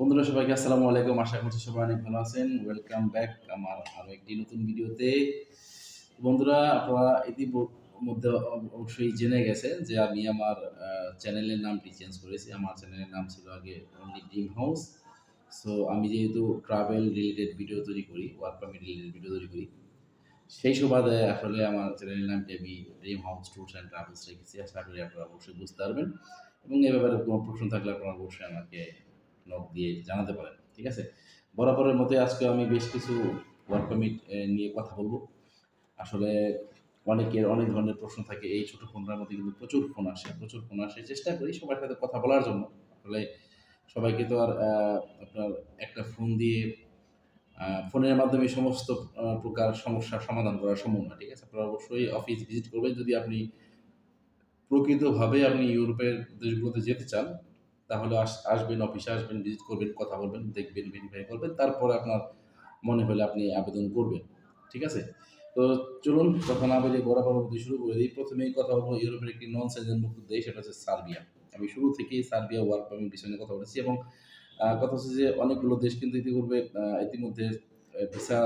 বন্ধুরা, সবাইকে আসসালামু আলাইকুম। আশা করছি সবাই অনেক ভালো আছেন। ওয়েলকাম ব্যাক আমার আরও একটি নতুন ভিডিওতে। বন্ধুরা, আপনারা ইতিমধ্যে অবশ্যই জেনে গেছেন যে আমি আমার চ্যানেলের নামটি চেঞ্জ করেছি। আমার চ্যানেলের নাম ছিল আগে অনলি ড্রিম হাউস সো আমি যেহেতু ট্রাভেল রিলেটেড ভিডিও তৈরি করি ওয়ার্ক পারমিট রিলেটেড ভিডিও তৈরি করি, সেই সুবাদে আসলে আমার চ্যানেলের নামটি আমি dream house tours and travels রেখেছি। আশা করি আপনারা অবশ্যই বুঝতে পারবেন। এবং এ ব্যাপারে কোনো প্রশ্ন থাকলে আপনারা অবশ্যই আমাকে নক দিয়ে জানাতে পারেন, ঠিক আছে? বরাবরের মতো আজকে আমি বেশ কিছু ওয়ার্ক পারমিট নিয়ে কথা বলব। আসলে অনেকের অনেক ধরনের প্রশ্ন থাকে, এই ছোটো ফোনটার মধ্যে কিন্তু প্রচুর ফোন আসে, প্রচুর ফোন আসে। চেষ্টা করি সবার সাথে কথা বলার জন্য। আসলে সবাইকে তো আর আপনার একটা ফোন দিয়ে ফোনের মাধ্যমে সমস্ত প্রকার সমস্যার সমাধান করা সম্ভব না, ঠিক আছে? আপনারা অবশ্যই অফিস ভিজিট করবেন। যদি আপনি প্রকৃতভাবে আপনি ইউরোপের দেশগুলোতে যেতে চান তাহলে আস- আসবেন, অফিসে আসবেন ভিজিট করবেন, কথা বলবেন, দেখবেন ভেরিফাই করবেন, তারপরে আপনার মনে হলে আপনি আবেদন করবেন, ঠিক আছে? তো চলুন কথা না বলে বরাবর মধ্যে শুরু করে দিই, প্রথমেই কথা বলব ইউরোপের একটি নন মুক্ত দেশ, সেটা হচ্ছে সার্বিয়া। আমি শুরু থেকেই সার্বিয়া ওয়ার্ক পারমিট বিষয় কথা বলেছি এবং কথা হচ্ছে যে অনেকগুলো দেশ কিন্তু ইতিপূর্বে ইতিমধ্যে ভিসা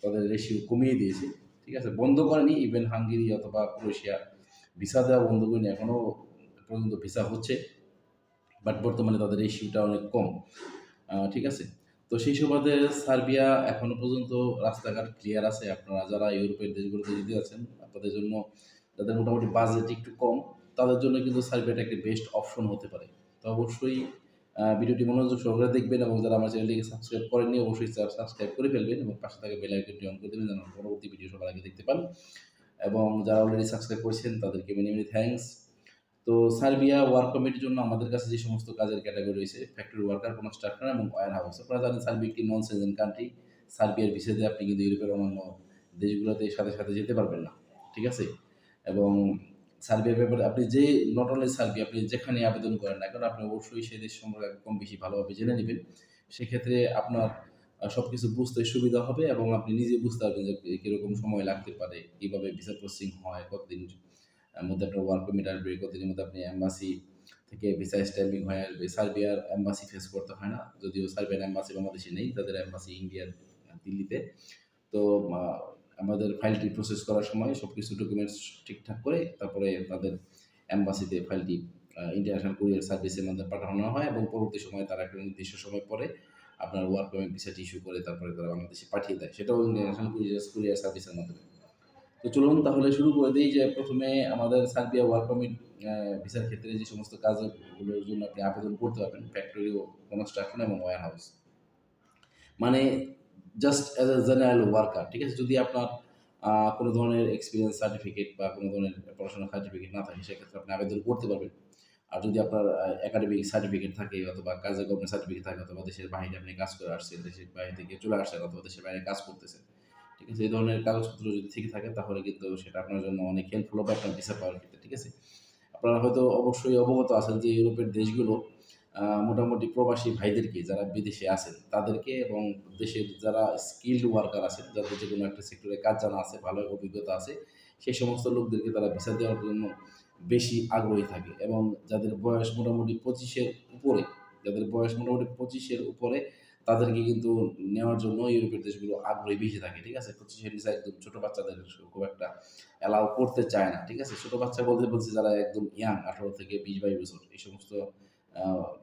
তাদের রেশিও কমিয়ে দিয়েছে, ঠিক আছে? বন্ধ করেনি ইভেন হাঙ্গেরি অথবা ক্রোয়েশিয়া ভিসা দেওয়া বন্ধ করেনি এখনও পর্যন্ত ভিসা হচ্ছে। বাট বর্তমানে তাদের রেশিওটা অনেক কম। ঠিক আছে? তো সেই সুবাদে সার্বিয়া এখনও পর্যন্ত রাস্তাঘাট ক্লিয়ার আছে। আপনারা যারা ইউরোপের দেশগুলোতে যেতে আছেন, আপনাদের জন্য যাদের মোটামুটি বাজেট একটু কম, তাদের জন্য কিন্তু সার্বিয়াটা একটি বেস্ট অপশন হতে পারে। তো অবশ্যই ভিডিওটি মনোযোগ সহকারে দেখবেন এবং যারা আমার চ্যানেলটিকে সাবস্ক্রাইব করেননি, অবশ্যই সাবস্ক্রাইব করে ফেলবেন এবং পাশে থাকা বেল আইকনটি অন করে দেবেন যেন পরবর্তী ভিডিও সবার আগে দেখতে পান। এবং যারা অলরেডি সাবস্ক্রাইব করেছেন, তাদেরকে মেনি মেনি থ্যাঙ্কস তো সার্বিয়া ওয়ার্ক কমিটির জন্য আমাদের কাছে যে সমস্ত কাজের ক্যাটাগরি রয়েছে ফ্যাক্টরি ওয়ার্কার কনস্ট্রাক্টর এবং ওয়ার হাউস আপনারা জানেন সার্বিয়া একটি নন সিজন কান্ট্রি সার্বিয়ার ভিসাতে আপনি কিন্তু ইউরোপের অন্যান্য দেশগুলোতে সাথে সাথে যেতে পারবেন না, ঠিক আছে? এবং সার্বিয়ার ব্যাপারে আপনি যে নট অনলি সার্বিয়া আপনি যেখানে আবেদন করেন না কারণ আপনি অবশ্যই সেই দেশ সম্পর্কে কম বেশি ভালোভাবে জেনে নেবেন। সেক্ষেত্রে আপনার সব কিছু বুঝতে সুবিধা হবে এবং আপনি নিজে বুঝতে পারবেন যে, কীরকম সময় লাগতে পারে, কীভাবে ভিসা প্রসেসিং হয়, কতদিন মধ্যে আপনার ওয়ার্ক পারমিট আসবে কতদিনের মধ্যে আপনি অ্যাম্বাসি থেকে ভিসা স্ট্যাম্পিং হয়ে আসবে। সার্বিয়ার অ্যাম্বাসি ফেস করতে হয় না। যদিও সার্বিয়ার অ্যাম্বাসি বাংলাদেশে নেই, তাদের অ্যাম্বাসি ইন্ডিয়ার দিল্লিতে। তো আমাদের ফাইলটি প্রসেস করার সময় সব কিছু ডকুমেন্টস ঠিকঠাক করে তারপরে তাদের অ্যাম্বাসিতে ফাইলটি ইন্টারন্যাশনাল কুরিয়ার সার্ভিসের মাধ্যমে পাঠানো হয় এবং পরবর্তী সময় তারা একটা নির্দিষ্ট সময় পরে আপনার ওয়ার্ক পারমিট ভিসাটি ইস্যু করে তারপরে তারা বাংলাদেশে পাঠিয়ে দেয়। সেটাও ইন্টারন্যাশনাল কুরিয়ার কুরিয়ার সার্ভিসের মাধ্যমে। তো চলুন তাহলে শুরু করে দিই যে প্রথমে আমাদের সার্বিয়া ওয়ার্ক পারমিট ভিসার ক্ষেত্রে যে সমস্ত কাজগুলোর জন্য আপনি আবেদন করতে পারবেন ফ্যাক্টরি ও কনস্ট্রাকশন এবং ওয়ার হাউস মানে just as a general worker ঠিক আছে? যদি আপনার কোনো ধরনের এক্সপিরিয়েন্স সার্টিফিকেট বা কোনো ধরনের পড়াশোনার সার্টিফিকেট না থাকে, সেক্ষেত্রে আপনি আবেদন করতে পারবেন। আর যদি আপনার একাডেমিক সার্টিফিকেট থাকে অথবা কাজে গভর্নমেন্ট সার্টিফিকেট থাকে অথবা দেশের বাইরে আপনি কাজ করে আসছেন, দেশের বাইরে থেকে চলে আসছেন অথবা দেশের বাইরে কাজ করতেছেন ঠিক আছে? এই ধরনের কাগজপত্র যদি থেকে থাকে, তাহলে কিন্তু সেটা আপনার জন্য অনেক হেল্পফুল হবে, আপনার ভিসা পাওয়ার ক্ষেত্রে, ঠিক আছে? আপনারা হয়তো অবশ্যই অবগত আছেন যে ইউরোপের দেশগুলো মোটামুটি প্রবাসী ভাইদেরকে যারা বিদেশে আছেন, তাদেরকে এবং দেশের যারা স্কিল্ড ওয়ার্কার আছেন, যাদের যে কোনো একটা সেক্টরে কাজ জানা আছে, ভালো অভিজ্ঞতা আছে সেই সমস্ত লোকদেরকে তারা ভিসা দেওয়ার জন্য বেশি আগ্রহী থাকে এবং যাদের বয়স মোটামুটি পঁচিশের উপরে, যাদের বয়স মোটামুটি পঁচিশের উপরে তাদেরকে কিন্তু নেওয়ার জন্য ইউরোপের দেশগুলো আগ্রহী বেশি থাকে, ঠিক আছে? পঁচিশের নিচে একদম ছোটো বাচ্চাদের খুব একটা অ্যালাউ করতে চায় না, ঠিক আছে? ছোটো বাচ্চা বলতে বলছে যারা একদম ইয়াং আঠারো থেকে বিশ বাইশ বছর, এই সমস্ত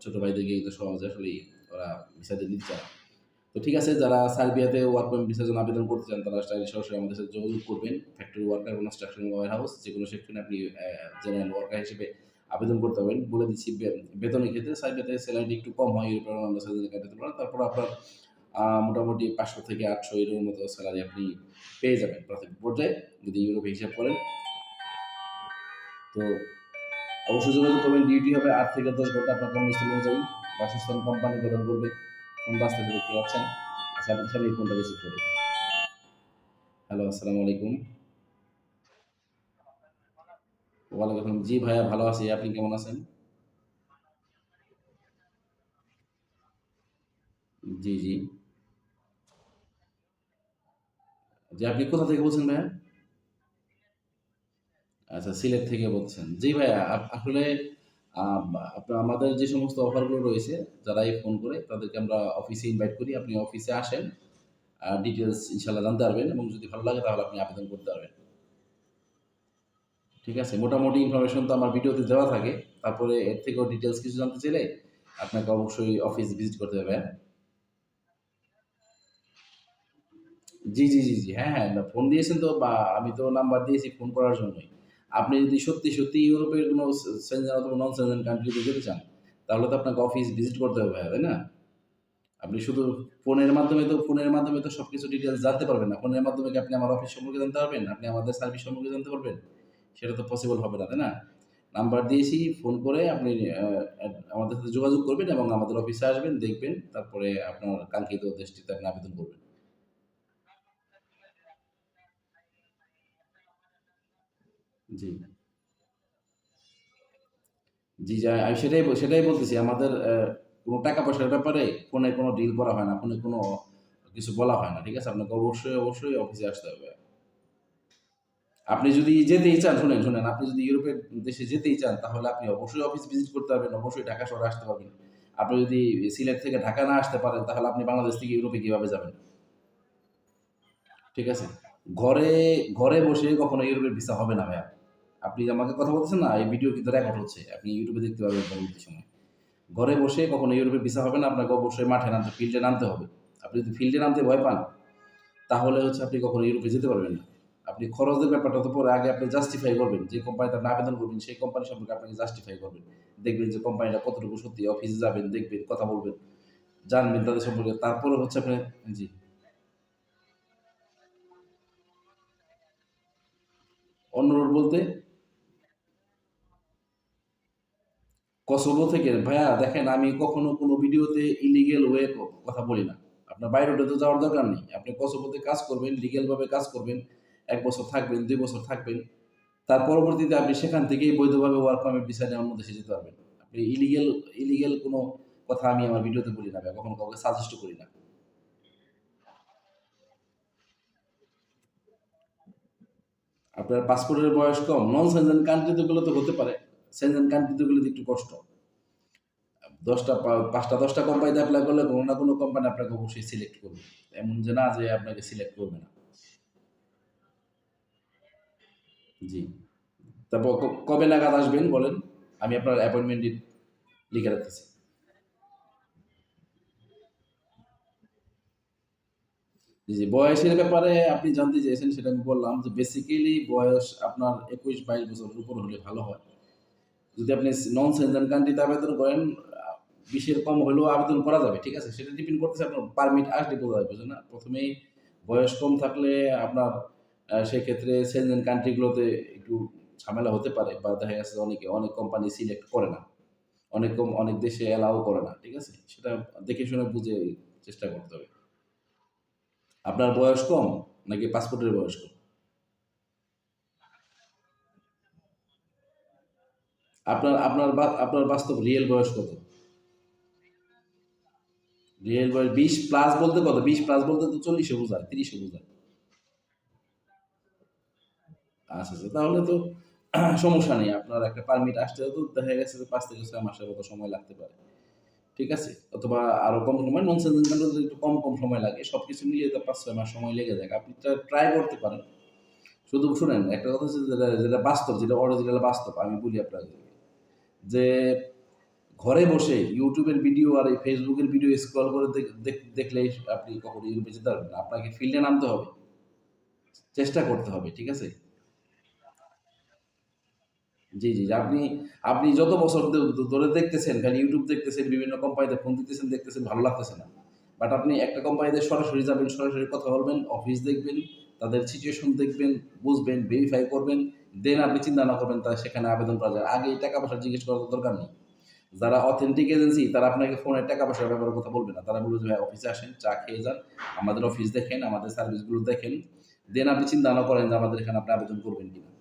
ছোটো ভাইদেরকে কিন্তু সহজে আসলে ওরা ভিসা দিয়ে দিতে চায়। তো ঠিক আছে, যারা সার্বিয়াতে ওয়ার্ক পারমিট ভিসার জন্য আবেদন করতে চান, তারা সরাসরি আমাদের সাথে যোগাযোগ করবেন। Factory worker construction warehouse যে কোনো সেকশনে আপনি জেনারেল ওয়ার্কার হিসেবে আবেদন করতে পারবেন। বলে দিচ্ছি বেতনের ক্ষেত্রে সার্বিয়াতে স্যালারি একটু কম হয় ইউরোপের অন্যান্য স্যালারি কাটাতে পারেন তারপর আপনার মোটামুটি পাঁচশো থেকে আটশো এর মতো স্যালারি আপনি পেয়ে যাবেন প্রাথমিক পর্যায়ে, যদি ইউরোপে হিসাব করেন। তো অবশ্যই যোগাযোগ করবেন। ডিউটি হবে আট থেকে দশ ঘণ্টা আপনার কর্মস্থল অনুযায়ী। বাসস্থান কোম্পানি প্রদান করবে। ফোন বাঁচতে দেখতে পাচ্ছেন। আচ্ছা আপনি সামনে ফোনটা রিসিভ করি হ্যালো আসসালামু আলাইকুম। ওয়ালাইকুম জি ভাইয়া, ভালো আছি। আপনি কেমন আছেন? জি জি। জি, আপনি কোথা থেকে বলছেন ভাইয়া? আচ্ছা সিলেট থেকে বলছেন। জি ভাইয়া আসলে আমাদের যে সমস্ত অফারগুলো রয়েছে, যারাই ফোন করে, তাদেরকে আমরা অফিসে ইনভাইট করি। আপনি অফিসে আসেন ডিটেলস ইনশাল্লাহ জানতে পারবেন এবং যদি ভালো লাগে তাহলে আপনি আবেদন করতে পারবেন। ঠিক আছে? মোটামুটি ইনফরমেশন তো আমার ভিডিওতে দেওয়া থাকে। তারপরে এর থেকেও ডিটেলস কিছু জানতে চাইলে আপনাকে অবশ্যই অফিস ভিজিট করতে হবে হ্যাঁ? জি জি জি জি হ্যাঁ হ্যাঁ ফোন দিয়েছেন তো, বা আমি তো নাম্বার দিয়েছি ফোন করার জন্যই। আপনি যদি সত্যি সত্যি ইউরোপের কোনো সেনজেন অথবা নন সেনজেন কান্ট্রিতে যেতে চান, তাহলে তো আপনাকে অফিস ভিজিট করতে হবে তাই না? আপনি শুধু ফোনের মাধ্যমে তো ফোনের মাধ্যমে তো সব কিছু ডিটেলস জানতে পারবেন না। ফোনের মাধ্যমে কি আপনি আমার অফিস সম্পর্কে জানতে পারবেন? আপনি আমাদের সার্ভিস সম্পর্কে জানতে পারবেন? সেটা তো পসিবল হবে না, তাই না? নাম্বার দিয়েছি ফোন করে আপনি আমাদের সাথে যোগাযোগ করবেন এবং আমাদের অফিসে আসবেন, দেখবেন, তারপরে আপনার কাঙ্ক্ষিত দেশটিতে আপনি আবেদন করবেন। জি। জি, যা, আমি সেটাই সেটাই বলতেছি, আমাদের কোনো টাকা পয়সার ব্যাপারে ফোনে কোনো ডিল করা হয় না, ফোনে কোনো কিছু বলা হয় না, ঠিক আছে? আপনাকে অবশ্যই অবশ্যই অফিসে আসতে হবে। আপনি যদি যেতেই চান, শুনেন শুনেন, আপনি যদি ইউরোপের দেশে যেতেই চান, তাহলে আপনি অবশ্যই অফিস ভিজিট করতে পারবেন, অবশ্যই ঢাকা শহরে আসতে পারবেন। আপনি যদি সিলেট থেকে ঢাকা না আসতে পারেন, তাহলে আপনি বাংলাদেশ থেকে ইউরোপে কীভাবে যাবেন? ঠিক আছে? ঘরে ঘরে বসে কখনো ইউরোপের ভিসা হবে না, ভাইয়া। আপনি আমাকে কথা বলতেছেন না, এই ভিডিও কিন্তু রেকর্ড হচ্ছে। আপনি ইউটিউবে দেখতে পারবেন পরবর্তী সময়। ঘরে বসে কখনো ইউরোপের ভিসা হবে না, আপনাকে অবশ্যই মাঠে নামতে ফিল্ডে নামতে হবে। আপনি যদি ফিল্ডে নামতে ভয় পান, তাহলে হচ্ছে আপনি কখনো ইউরোপে যেতে পারবেন না। আপনি খরচের ব্যাপারটা তো পরে আগে আপনি জাস্টিফাই করবেন, যে কোম্পানিতে আপনি আবেদন করবেন, সেই কোম্পানি সম্পর্কে আপনাকে জাস্টিফাই করবেন। দেখবেন যে কোম্পানিটা কতটুকু সত্যি অফিসে যাবেন, দেখবেন, কথা বলবেন, জানবেন তাদের সম্পর্কে। তারপরে হচ্ছে আপনি জি। অনুরোধ বলতে কসোভো থেকে, ভাইয়া, দেখেন আমি কখনো কোনো ভিডিওতে ইলিগেল ওয়ে কথা বলি না। আপনার বাইরে তো যাওয়ার দরকার নেই। আপনি কসোভোতে কাজ করবেন লিগেলভাবে কাজ করবেন এক বছর থাকবেন, দুই বছর থাকবেন। তার পরবর্তীতে আপনি সেখান থেকেই বৈধভাবে ওয়ার্ক পারমিট ভিসা নিয়ে অন্য দেশে যেতে পারবেন। আপনি ইলিগেল ইলিগেল কোনো কথা আমি আমার ভিডিওতে বলি না কখনো কাউকে সাজেস্ট করি না। আপনার পাসপোর্টের বয়স কম। নন সেনজেন কান্ট্রিতে গুলো তো হতে পারে। সেনজেন কান্ট্রিতে গুলোতে একটু কষ্ট। দশটা পাঁচটা, দশটা কোম্পানিতে অ্যাপ্লাই করলে কোনো না কোনো কোম্পানি আপনাকে অবশ্যই সিলেক্ট করবে। এমন যে না যে আপনাকে সিলেক্ট করবে না। জি। তারপর কবে নাগাদ আসবেন বলেন? আমি আপনার অ্যাপয়েন্টমেন্ট লিখে রাখতেছি। জি বয়সের ব্যাপারে আপনি জানতে চেয়েছেন, সেটা আমি বললাম যে বেসিক্যালি বয়স আপনার একুশ বাইশ বছরের উপর হলে ভালো হয়। যদি আপনি নন সেনজেন কান্ট্রিতে আবেদন করেন, বিশের কম হলেও আবেদন করা যাবে, ঠিক আছে? সেটা ডিপেন্ড করতেছে আপনার পারমিট আসলে বোঝা যাবে না, প্রথমেই বয়স কম থাকলে আপনার সেক্ষেত্রে সেনজেন কান্ট্রিগুলোতে একটু ঝামেলা হতে পারে বা দেখা গেছে অনেকে, অনেক কোম্পানি সিলেক্ট করে না। অনেক কম- অনেক দেশে অ্যালাউ করে না, ঠিক আছে? সেটা দেখে শুনে বুঝে চেষ্টা করতে হবে। আপনার বয়স কম নাকি পাসপোর্টের বয়স কম? আপনার আপনার আপনার বাস্তব রিয়েল বয়স কত? রিয়েল বয়স বিশ প্লাস বলতে কত? বিশ প্লাস বলতে তো চল্লিশে বোঝায়, তিরিশে বোঝায়। আচ্ছা আচ্ছা। তাহলে তো সমস্যা নেই, আপনার একটা পারমিট আসতেও তো দেখা গেছে যে পাঁচ থেকে ছয় মাসের মতো সময় লাগতে পারে। ঠিক আছে? অথবা আরও কম সময় নন একটু কম কম সময় লাগে। সব কিছু মিলিয়ে তো পাঁচ, ছয় মাস সময় লেগে যায়। আপনি ট্রাই করতে পারেন। শুধু শুনেন, একটা কথা হচ্ছে যেটা যেটা বাস্তব, যেটা অরিজিনাল বাস্তব। আমি বলি আপনাকে যে ঘরে বসে ইউটিউবের ভিডিও আর এই ফেসবুকের ভিডিও স্ক্রল করে দেখ- দেখ- দেখলেই আপনি কখনো ইউরোপে যেতে পারবেন আপনাকে ফিল্ডে নামতে হবে। চেষ্টা করতে হবে, ঠিক আছে? জি জি আপনি আপনি যত বছর ধরে দেখতেছেন, খালি ইউটিউব দেখতেছেন, বিভিন্ন কোম্পানিতে ফোন দিতেছেন, দেখতেছেন, ভালো লাগতেছে না। বাট আপনি একটা কোম্পানিতে সরাসরি যাবেন, সরাসরি কথা বলবেন অফিস দেখবেন, তাদের সিচুয়েশন দেখবেন, বুঝবেন ভেরিফাই করবেন দেন আপনি চিন্তা না করবেন তা সেখানে আবেদন করা যায়। আগে টাকা পয়সা জিজ্ঞেস করার দরকার নেই। যারা অথেন্টিক এজেন্সি তারা আপনাকে ফোনে টাকা পয়সার ব্যাপারে কথা বলবে না। তারা বলবে ভাই অফিসে আসেন, চা খেয়ে যান, আমাদের অফিস দেখেন, আমাদের সার্ভিসগুলো দেখেন। দেন আপনি চিন্তা না করেন যে, আমাদের এখানে আপনি আবেদন করবেন কিনা।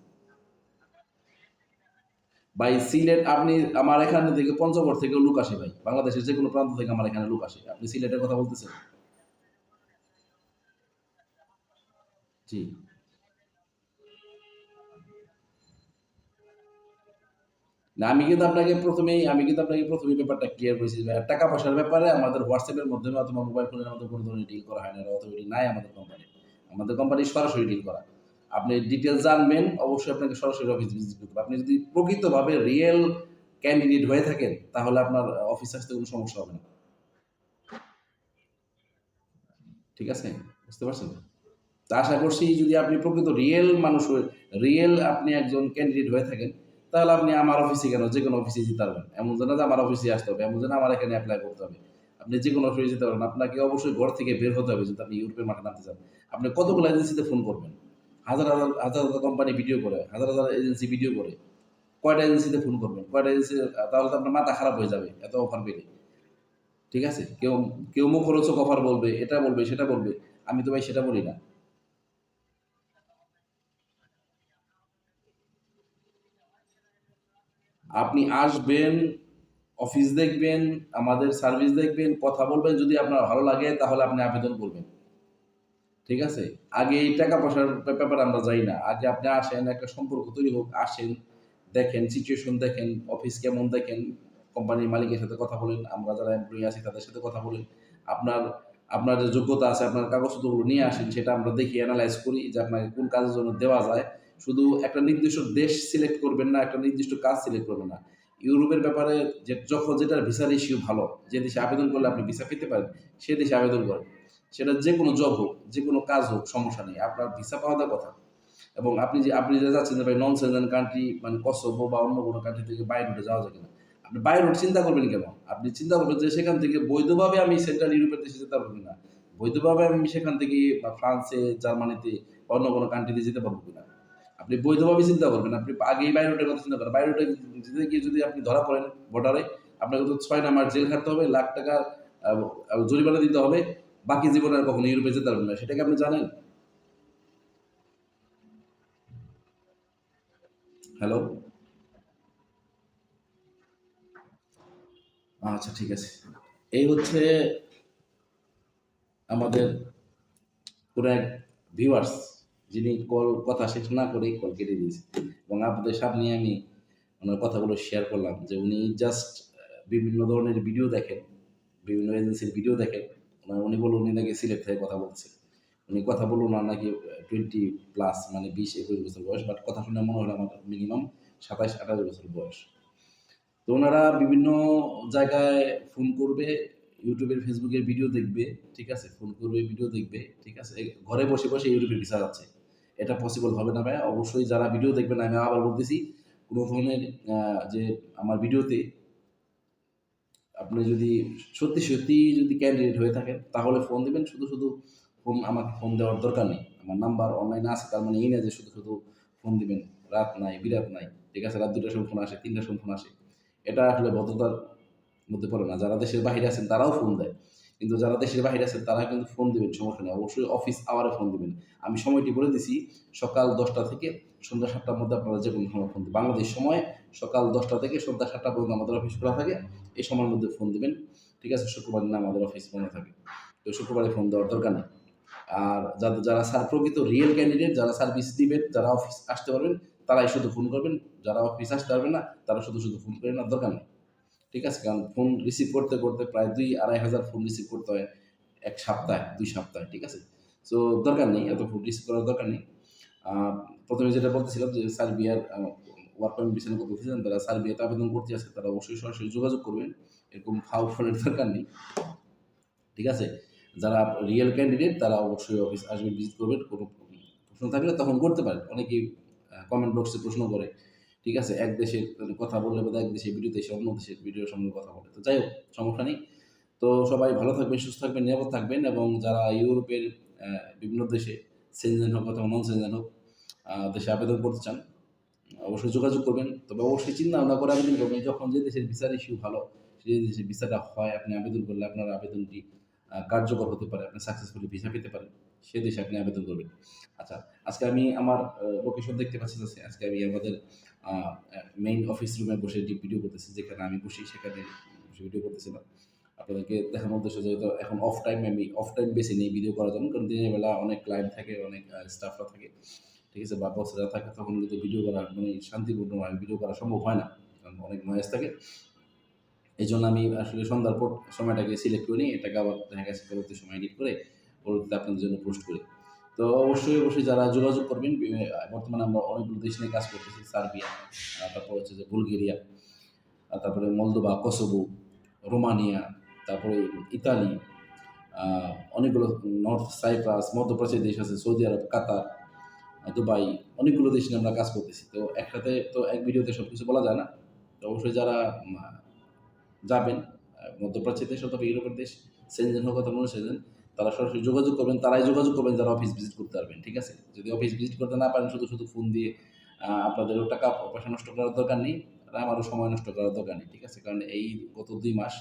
ভাই, সিলেট আপনি আমার এখানে থেকে পঞ্চগড় থেকে লোক আসে ভাই। বাংলাদেশের যে কোনো প্রান্ত থেকে আমার এখানে লোক আসে। আপনি সিলেটের কথা বলতেছেন? জি। না, আমি কিন্তু আপনাকে প্রথমেই, আমি কিন্তু আপনাকে প্রথমেই ব্যাপারটা ক্লিয়ার করেছি টাকা পয়সার ব্যাপারে আমাদের হোয়াটসঅ্যাপের মাধ্যমে অথবা মোবাইল ফোনের মাধ্যমে কোনো ধরনের ডিল করা হয় না অথরিটি নাই আমাদের কোম্পানি আমাদের কোম্পানি সরাসরি ডিল করা। আপনি ডিটেলস জানবেন, অবশ্যই আপনাকে সরাসরি অফিস ভিজিট করতে হবে। আপনি যদি প্রকৃতভাবে রিয়েল ক্যান্ডিডেট হয়ে থাকেন, তাহলে আপনার অফিস আসতে কোনো সমস্যা হবে না। ঠিক আছে? বুঝতে পারছেন? তা আশা করছি যদি আপনি প্রকৃত রিয়েল মানুষ রিয়েল আপনি একজন ক্যান্ডিডেট হয়ে থাকেন, তাহলে আপনি আমার অফিসে কেন? যে কোনো অফিসে যেতে পারবেন। এমন যেন আমার অফিসে আসতে হবে, এমন যেন আমার এখানে অ্যাপ্লাই করতে হবে। আপনি যে কোনো অফিসে যেতে পারবেন আপনাকে অবশ্যই ঘর থেকে বের হতে হবে যদি আপনি ইউরোপের মাঠে নামতে চান। আপনি কতগুলো এজেন্সিতে ফোন করবেন? হাজার হাজার হাজার হাজার কোম্পানি ভিডিও করে, হাজার হাজার এজেন্সি ভিডিও করে। কয়টা এজেন্সিতে ফোন করবেন? কয়টা এজেন্সি তাহলে তো আপনার মাথা খারাপ হয়ে যাবে, এত অফার পেলে। ঠিক আছে? কেউ কেউ মুখরোচক অফার বলবে, এটা বলবে, সেটা বলবে। আমি তো ভাই সেটা বলি না। আপনি আসবেন অফিস দেখবেন, আমাদের সার্ভিস দেখবেন, কথা বলবেন। যদি আপনার ভালো লাগে, তাহলে আপনি আবেদন করবেন। ঠিক আছে? আগে এই টাকা পয়সার ব্যাপারে আমরা যাই না। আগে আপনি আসেন, একটা সম্পর্ক তৈরি হোক, আসেন, দেখেন সিচুয়েশন দেখেন অফিস কেমন দেখেন কোম্পানির মালিকের সাথে কথা বলেন, আমরা যারা এমপ্লয়ি আছি তাদের সাথে কথা বলেন। আপনার আপনার যে যোগ্যতা আছে, আপনার কাগজপত্রগুলো নিয়ে আসেন, সেটা আমরা দেখি অ্যানালাইজ করি যে আপনাকে কোন কাজের জন্য দেওয়া যায়। শুধু একটা নির্দিষ্ট দেশ সিলেক্ট করবেন না, একটা নির্দিষ্ট কাজ সিলেক্ট করবেন না। ইউরোপের ব্যাপারে যে, যখন যেটার ভিসার ইস্যু ভালো, যে দেশে আবেদন করলে আপনি ভিসা পেতে পারেন, সে দেশে আবেদন করেন। সেটা যে কোনো জব হোক যে কোনো কাজ হোক, সমস্যা নেই, আপনার ভিসা পাওয়া কথা। এবং আপনি যে আপনি যে যাচ্ছেন ভাই নন সেজেন কান্ট্রি মানে কসোভো বা অন্য কোনো কান্ট্রি থেকে বাইরে রুটে যাওয়া যায় কিনা, আপনি বাইরে রুট চিন্তা করবেন কেন? আপনি চিন্তা করবেন যে সেখান থেকে বৈধভাবে আমি সেন্ট্রাল ইউরোপের দেশে যেতে পারব কিনা? বৈধভাবে আমি সেখান থেকে বা ফ্রান্সে, জার্মানিতে অন্য কোনো কান্ট্রিতে যেতে পারব কিনা? আপনি বৈধভাবে চিন্তা করবেন, আপনি আগেই বাইরে রুটের কথা চিন্তা করেন। বাইরে রুটে যেতে গিয়ে যদি আপনি ধরা পড়েন বর্ডারে আপনাকে তো ছয় নাম্বার জেল খাটতে হবে, লাখ টাকা জরিমানা দিতে হবে। বাকি জীবনে আর কখনো ইউরোপে যেতে পারবেন না সেটাকে আপনি জানেন? হ্যালো আচ্ছা ঠিক আছে। এই হচ্ছে আমাদের কোনো এক ভিউয়ার্স যিনি কল কথা শেষ না করেই কল কেটে দিয়েছে। এবং আপনাদের সামনে আমি ওনার কথাগুলো শেয়ার করলাম, যে উনি জাস্ট বিভিন্ন ধরনের ভিডিও দেখেন, বিভিন্ন এজেন্সির ভিডিও দেখেন। উনি বলল, উনি নাকি সিলেট থেকে কথা বলছে উনি কথা বলুন না নাকি টোয়েন্টি প্লাস মানে বিশ একুশ বছর বয়স বাট কথা শুনে মনে হলো আমার মিনিমাম সাতাশ, আঠাশ বছর বয়স। তো ওনারা বিভিন্ন জায়গায় ফোন করবে ইউটিউবের ফেসবুকের ভিডিও দেখবে, ঠিক আছে? ফোন করবে ভিডিও দেখবে, ঠিক আছে? ঘরে বসে বসে ইউটিউবে ভিসা যাচ্ছে এটা পসিবল হবে না ভাই অবশ্যই যারা ভিডিও দেখবেন আমি আবার বলতেছি, কোনো ধরনের যে আমার ভিডিওতে আপনি যদি সত্যি সত্যি যদি ক্যান্ডিডেট হয়ে থাকেন, তাহলে ফোন দেবেন। শুধু শুধু ফোন আমাকে ফোন দেওয়ার দরকার নেই। আমার নাম্বার অনলাইনে আছে, তার মানে এই না যে শুধু শুধু ফোন দিবেন। রাত নাই বিরাত নাই। ঠিক আছে, রাত দুটার সময় ফোন আসে, তিনটার সময় ফোন আসে। এটা আসলে ভদ্রতার মধ্যে পড়ে না। যারা দেশের বাইরে আছেন, তারাও ফোন দেয়। কিন্তু যারা দেশের বাইরে আছেন, তারা কিন্তু ফোন দিবেন, সমস্যা নেই। অবশ্যই অফিস আওয়ারে ফোন দিবেন। আমি সময়টি বলে দিছি, সকাল দশটা থেকে সন্ধ্যা সাতটার মধ্যে আপনারা যে কোনো সময় ফোন বাংলাদেশ সময় সকাল দশটা থেকে সন্ধ্যা সাতটা পর্যন্ত আমাদের অফিস খোলা থাকে। এই সময়ের মধ্যে ফোন দিবেন। ঠিক আছে? শুক্রবার দিন আমাদের অফিস বন্ধ থাকে। তো শুক্রবারে ফোন দেওয়ার দরকার নেই। আর যাদের, যারা স্যার প্রকৃত রিয়েল ক্যান্ডিডেট যারা সার্ভিস দিবেন, যারা অফিস আসতে পারবেন, তারাই শুধু ফোন করবেন। যারা অফিস আসতে পারবেন না, তারা শুধু শুধু ফোন করেন না দরকার নেই। ঠিক আছে? কারণ ফোন রিসিভ করতে করতে প্রায় দুই আড়াই হাজার ফোন রিসিভ করতে হয় এক সপ্তাহে, দুই সপ্তাহে, ঠিক আছে? সো দরকার নেই, এত ফোন রিসিভ করার দরকার নেই। প্রথমে যেটা বলতেছিলাম যে সার্বিয়ার ওয়ার্ক পারমিট বিষয়ে কথা বলছিলেন তারা সার্বিয়াতে আবেদন করতে আছে তারা অবশ্যই সরাসরি যোগাযোগ করবেন। এরকম ফাউ ফোনের দরকার নেই। ঠিক আছে? যারা রিয়েল ক্যান্ডিডেট তারা অবশ্যই অফিস আসবেন ভিজিট করবেন কোনো প্রশ্ন থাকলে তখন করতে পারেন। অনেকেই কমেন্ট বক্সে প্রশ্ন করে। ঠিক আছে? এক দেশের কথা বললে বা এক দেশের ভিডিওতে এসে অন্য দেশের ভিডিওর সঙ্গে কথা বলে। তো যাই হোক, সমস্যা নেই। তো সবাই ভালো থাকবেন, সুস্থ থাকবেন, নিরাপদ থাকবেন এবং যারা ইউরোপের বিভিন্ন দেশে সেনজেন হোক অথবা নন সেনজেন হোক দেশে আবেদন করতে চান অবশ্যই যোগাযোগ করবেন। তবে অবশ্যই চিন্তা ভাবনা করে আবেদন করবেন যখন যে দেশের ভিসার ইস্যু ভালো সেই দেশের ভিসাটা হয়, আপনি আবেদন করলে আপনার আবেদনটি কার্যকর হতে পারে, আপনি সাকসেসফুলি ভিসা পেতে পারেন। সে দেশে আপনি আবেদন করবেন। আচ্ছা আজকে আমি আমার লোকেশন দেখতে পাচ্ছি আজকে আমি আমাদের মেইন অফিস রুমে বসে যে ভিডিও করতেছি, যেখানে আমি বসি সেখানে ভিডিও করতেছিলাম। আপনাদেরকে দেখানোর উদ্দেশ্য যেহেতু এখন অফ টাইম আমি অফ টাইম বেশি নেই ভিডিও করার জন্য, কারণ দিনের বেলা অনেক ক্লায়েন্ট থাকে, অনেক স্টাফরা থাকে। ঠিক আছে? বা বসরা থাকে, তখন কিন্তু ভিডিও করা মানে শান্তিপূর্ণ ভিডিও করা সম্ভব হয় না। কারণ অনেক নয়েজ থাকে। এই জন্য আমি আসলে সন্ধ্যার পর সময়টাকে সিলেক্ট করে নিই। এটাকে আবার দেখা গেছে পরবর্তী সময় এডিট করে পরবর্তীতে আপনাদের জন্য পোস্ট করি। তো অবশ্যই অবশ্যই যারা যোগাযোগ করবেন বর্তমানে আমরা অনেকগুলো দেশ নিয়ে কাজ করতেছি, সার্বিয়া তারপর হচ্ছে যে বুলগেরিয়া তারপরে মলদোবা কসোভো, রোমানিয়া, তারপরে ইতালি অনেকগুলো নর্থ সাইপ্রাস মধ্যপ্রাচ্যের দেশ আছে, সৌদি আরব, কাতার দুবাই, অনেকগুলো দেশ নিয়ে আমরা কাজ করতেছি। তো একসাথে তো এক ভিডিওতে সব কিছু বলা যায় না। তো অবশ্যই যারা যাবেন মধ্যপ্রাচ্যের দেশ অথবা ইউরোপের দেশ সেনজেন হোক অথবা সেনজেন তারা সরাসরি যোগাযোগ করবেন। তারাই যোগাযোগ করবেন যারা অফিস ভিজিট করতে পারবেন, ঠিক আছে? যদি অফিস ভিজিট করতে না পারেন, শুধু শুধু ফোন দিয়ে আপনাদেরও টাকা, পয়সা নষ্ট করার দরকার নেই। আমারও সময় নষ্ট করার দরকার নেই, ঠিক আছে? কারণ এই গত দুই মাস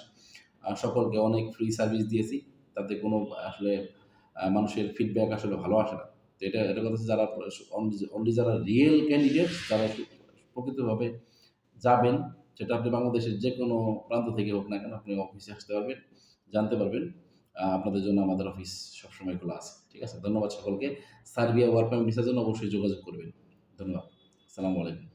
সকলকে অনেক ফ্রি সার্ভিস দিয়েছি। তাতে কোনো, আসলে মানুষের ফিডব্যাক আসলে ভালো আসে না। তো এটা এটা কথা যারা অনলি যারা রিয়েল ক্যান্ডিডেট তারা প্রকৃতভাবে যাবেন, সেটা আপনি বাংলাদেশের যে কোনো প্রান্ত থেকে হোক না কেন আপনি অফিসে আসতে পারবেন, জানতে পারবেন। আপনাদের জন্য আমাদের অফিস সবসময় খোলা আছে, ঠিক আছে? ধন্যবাদ সকলকে। সার্বিয়া ওয়ার্ক পারমিট ভিসার জন্য অবশ্যই যোগাযোগ করবেন। ধন্যবাদ। আসসালামু আলাইকুম।